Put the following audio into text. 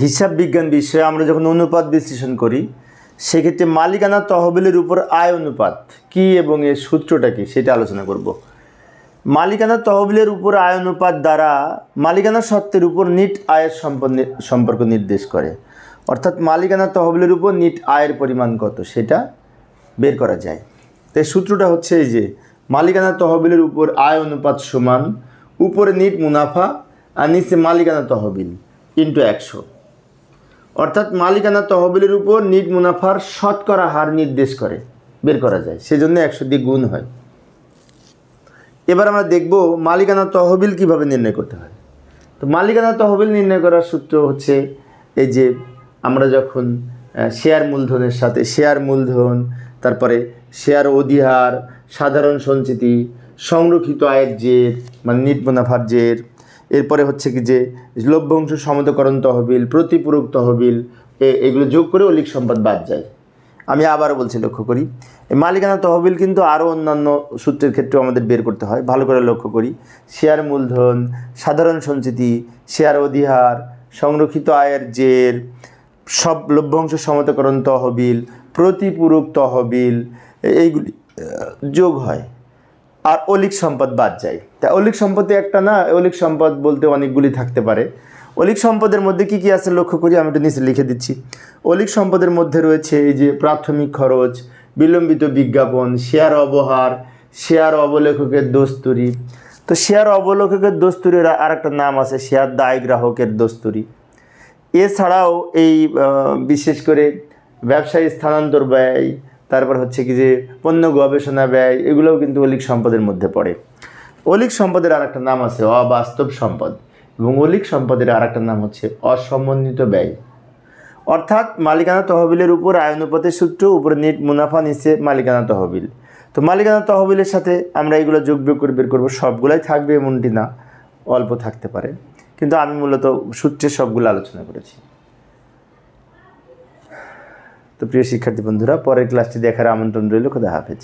হিসাব বিজ্ঞান বিষয়ে আমরা যখন অনুপাত বিশ্লেষণ করি, সেক্ষেত্রে মালিকানা তহবিলের উপর আয় অনুপাত কি এবং এর সূত্রটা কি সেটা আলোচনা করব। মালিকানা তহবিলের উপর আয় অনুপাত দ্বারা মালিকানা সত্ত্বের উপর নিট আয়ের সম্পর্ক নির্দেশ করে। অর্থাৎ মালিকানা তহবিলের উপর নিট আয়ের পরিমাণ কত সেটা বের করা যায়। তাই সূত্রটা হচ্ছে এই যে, মালিকানা তহবিলের উপর আয় অনুপাত সমান, উপরে নিট মুনাফা, আর নিচে মালিকানা তহবিল ইন্টু একশো। অর্থাৎ মালিকানা তহবিলের উপর নিট মুনাফার শতকরা হার নির্দেশ করে, বের করা যায়। সেজন্য একশো দিয়ে গুণ হয়। এবার আমরা দেখব মালিকানা তহবিল কীভাবে নির্ণয় করতে হয়। তো মালিকানা তহবিল নির্ণয় করার সূত্র হচ্ছে এই যে আমরা যখন শেয়ার মূলধনের সাথে, শেয়ার মূলধন, তারপরে শেয়ার অধিহার, সাধারণ সঞ্চিতি, সংরক্ষিত আয়ের জের মানে নিট মুনাফার জের এরপরে হচ্ছে কি যে লভ্যাংশ সমতকরণ তহবিল, প্রতিপূরক তহবিল, এ- এগুলো যোগ করে অলিক সম্পদ বাদ যায়। আমি আবারও বলছি লক্ষ্য করি মালিকানা তহবিল কিন্তু আরও অন্যান্য সূত্রের ক্ষেত্রেও আমাদের বের করতে হয়। ভালো করে লক্ষ্য করি, শেয়ার মূলধন, সাধারণ সঞ্চিতি, শেয়ার অধিহার, সংরক্ষিত আয়ের জের, সব লভ্যাংশ সমতকরণ তহবিল, প্রতিপূরক তহবিল এইগুলি যোগ হয়। আর অলিক সম্পদ বাদ যায়। তা অলিক সম্পদে একটা না, অলিক সম্পদ বলতে অনেকগুলি থাকতে পারে। অলিক সম্পদের মধ্যে কি কি আছে লক্ষ্য করি, আমি একটু নিচে লিখে দিচ্ছি। অলিক সম্পদের মধ্যে রয়েছে এই যে প্রাথমিক খরচ, বিলম্বিত বিজ্ঞাপন, শেয়ার অবহার, শেয়ার অবলেখকের দোস্তুরি। তো শেয়ার অবলেখকের দোস্তুরির আর একটা নাম আছে, শেয়ার দায় গ্রাহকের দোস্তুরি। এছাড়াও এই বিশেষ করে ব্যবসায়ী স্থানান্তর ব্যয় তারপর হচ্ছে কি যে পণ্য গবেষণা, ব্যয়, এগুলোও কিন্তু অলিক সম্পদের মধ্যে পড়ে। অলিক সম্পদের আর একটা নাম আছে অবাস্তব সম্পদ এবং অলিক সম্পদের আর একটা নাম হচ্ছে অসমন্বিত ব্যয়। অর্থাৎ মালিকানা তহবিলের উপর আয়নুপাতের সূত্র, উপরে নেট মুনাফা, নিচে মালিকানা তহবিল। তো মালিকানা তহবিলের সাথে আমরা এগুলো যোগ বিয়োগ করে বের করব। সবগুলাই থাকবে এমনটি না, অল্প থাকতে পারে। কিন্তু আমি মূলত সূত্রের সবগুলো আলোচনা করেছি। তো প্রিয় শিক্ষার্থী বন্ধুরা পরের ক্লাসটি দেখার আমন্ত্রণ রইল। খোদা হাফেজ।